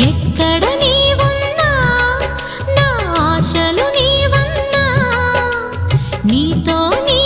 ఎక్కడ నీవున్నా నా ఆశలు నీవన్నా నీతో నీ